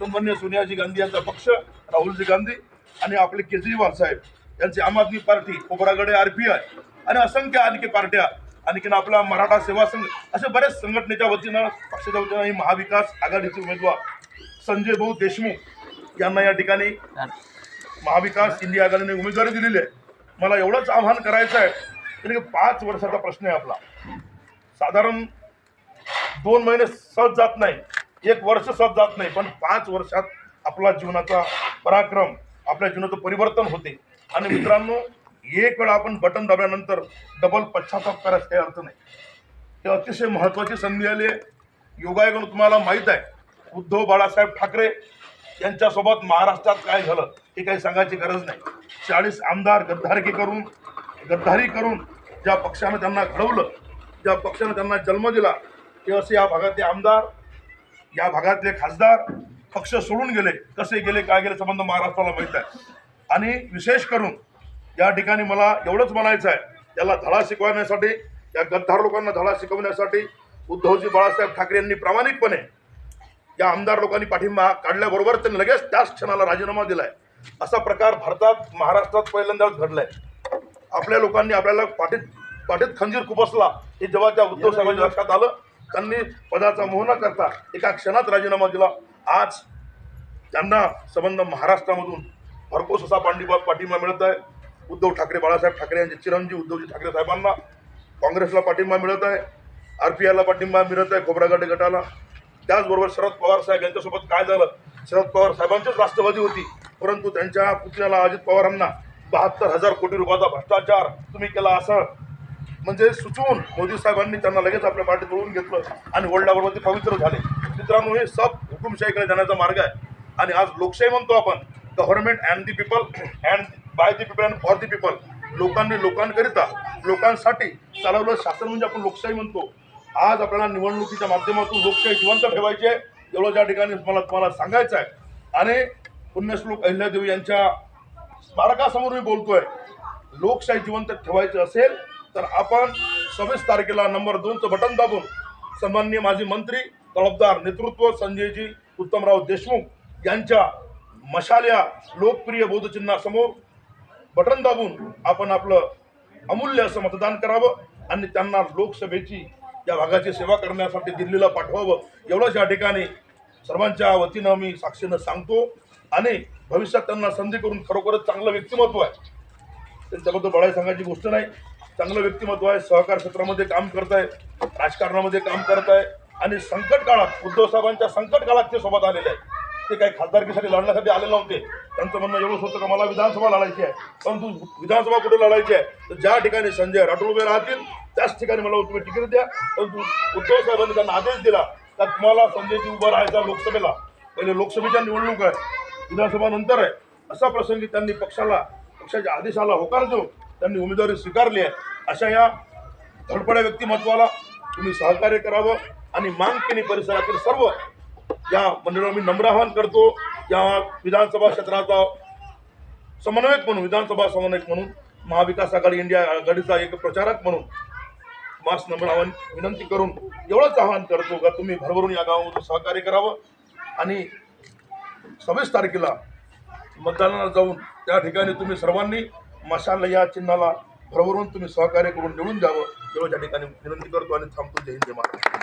सन्मान्य सोनियाजी गांधी यांचा पक्ष राहुलजी गांधी आणि आपले केजरीवाल साहेब यांची आम आदमी पार्टी कोपरागडे आर पी आय आणि असंख्य आणखी पार्ट्या आणखीन आपला मराठा सेवा संघ असे बरेच संघटनेच्या वतीनं पक्षाच्या वतीनं ही महाविकास आघाडीचे उमेदवार संजय भाऊ देशमुख यांना या ठिकाणी महाविकास इंडिया आघाडीने उमेदवारी दिलेली आहे. मला एवढंच आव्हान करायचं आहे की पाच वर्षाचा प्रश्न आहे आपला. साधारण दोन महिने सहज जात नाही. एक वर्ष सहज जात नाही पण पाच वर्षात आपला जीवनाचा पराक्रम आपल्या जीवनाचं परिवर्तन होते. आणि मित्रांनो एक वेळा आपण बटन दाबल्यानंतर डबल पश्चाताप करायचा काही अर्थ नाही. ते अतिशय महत्त्वाची संधी आली आहे. योगायोगानं तुम्हाला माहीत आहे उद्धव बाळासाहेब ठाकरे यांच्यासोबत महाराष्ट्रात काय झालं हे काही सांगायची गरज नाही. चाळीस आमदार गद्दारकी करून गद्दारी करून ज्या पक्षानं त्यांना घडवलं ज्या पक्षानं त्यांना जन्म दिला ते असे या भागातले आमदार या भागातले खासदार पक्ष सोडून गेले कसे गेले काय गेले संबंध महाराष्ट्राला माहीत आहे. आणि विशेष करून या ठिकाणी मला एवढंच म्हणायचं आहे याला धडा शिकवण्यासाठी या गद्दार लोकांना धडा शिकवण्यासाठी उद्धवजी बाळासाहेब ठाकरे यांनी प्रामाणिकपणे या आमदार लोकांनी पाठिंबा काढल्याबरोबर त्यांनी लगेच त्याच क्षणाला राजीनामा दिलाय. असा प्रकार भारतात महाराष्ट्रात पहिल्यांदाच घडलाय. आपल्या लोकांनी आपल्याला पाठीत पाठीत खंजीर खुपसला हे जेव्हा त्या उद्धव साहेबांच्या लक्षात आलं त्यांनी पदाचा मोह न करता एका क्षणात राजीनामा दिला. आज त्यांना संबंध महाराष्ट्रामधून भरपूर असा पांडिबा पाठिंबा मिळत आहे. उद्धव ठाकरे बाळासाहेब ठाकरे यांचे चिरंजीव उद्धवजी ठाकरे साहेबांना काँग्रेसला पाठिंबा मिळत आहे. आर पी आयला पाठिंबा मिळत आहे खोबरागडे गटाला. त्याचबरोबर शरद पवार साहेब यांच्यासोबत काय झालं? शरद पवार साहेबांचीच राष्ट्रवादी होती परंतु त्यांच्या पुतण्याला अजित पवारांना बहात्तर हजार कोटी रुपयाचा भ्रष्टाचार तुम्ही केला असं म्हणजे सुचवून मोदी साहेबांनी त्यांना लगेच आपल्या पार्टीत बोलवून घेतलं आणि वडिलाबरोबर ते पवित्र झाले. मित्रांनो हे सब हुकुमशाहीकडे जाण्याचा मार्ग आहे. आणि आज लोकशाही म्हणतो आपण government and the people and by the people and for the people लोकांनी लोकांकरिता लोकांसाठी चालवलं शासन म्हणजे आपण लोकशाही म्हणतो. आज आपल्याला निवडणुकीच्या माध्यमातून लोकशाही जिवंत ठेवायची आहे. एवढं ज्या ठिकाणी मला तुम्हाला सांगायचं आहे. आणि पुण्यश्लोक अहिल्यादेवी यांच्या स्मारकासमोर मी बोलतोय लोकशाही जिवंत ठेवायची असेल तर आपण सव्वीस तारखेला नंबर दोनचं बटन दाबून सन्माननीय माजी मंत्री तळपदार नेतृत्व संजयजी उत्तमराव देशमुख यांच्या मशाल्या लोकप्रिय बोधचिन्हासमोर बटन दाबून आपण आपलं अमूल्य असं मतदान करावं आणि त्यांना लोकसभेची या भागाची सेवा करण्यासाठी दिल्लीला पाठवावं. एवढंच या ठिकाणी सर्वांच्या वतीनं मी साक्षीनं सांगतो आणि भविष्यात त्यांना संधी करून खरोखरच चांगलं व्यक्तिमत्व आहे. त्यांच्याबद्दल बळाय सांगायची गोष्ट नाही. चांगलं व्यक्तिमत्व आहे सहकार क्षेत्रामध्ये काम करत आहे राजकारणामध्ये काम करत आहे आणि संकट काळात उद्धव साहेबांच्या संकट काळात ते सोबत आलेले आहेत. ते काही खासदारकीसाठी लढण्यासाठी आले नव्हते. त्यांचं म्हणणं एवढंच होतं का मला विधानसभा लढायची आहे. परंतु विधानसभा कुठे लढायची आहे? तर ज्या ठिकाणी संजय राठोड उभे राहतील त्याच ठिकाणी मला तुम्ही तिकीट द्या. परंतु उद्धव साहेबांनी त्यांना आदेश दिला का तुम्हाला संजयजी उभं राहायचा लोकसभेला. पहिले लोकसभेच्या निवडणूक आहे विधानसभा नंतर आहे. असा प्रसंगी त्यांनी पक्षाला पक्षाच्या आदेशाला होकार देऊन त्यांनी उमेदवारी स्वीकारली आहे. अशा या धडपड्या व्यक्तिमत्वाला तुम्ही सहकार्य करावं आणि मांगकेनी परिसरातील सर्व या मंडळाला मी नम्र आवाहन करतो या विधानसभा क्षेत्राचा समन्वयक म्हणून विधानसभा समन्वयक म्हणून महाविकास आघाडी इंडिया आघाडीचा एक प्रचारक म्हणून मास नम्र आवाहन विनंती करून एवढंच आवाहन करतो का तुम्ही भरभरून या गावामधून सहकार्य करावं आणि सव्वीस तारखेला मतदानाला जाऊन त्या ठिकाणी तुम्ही सर्वांनी मशाल या चिन्हाला भरभरून तुम्ही सहकार्य करून निवडून द्यावं. एवढं त्या ठिकाणी विनंती करतो आणि थांबतो जय हिंद महाराष्ट्र.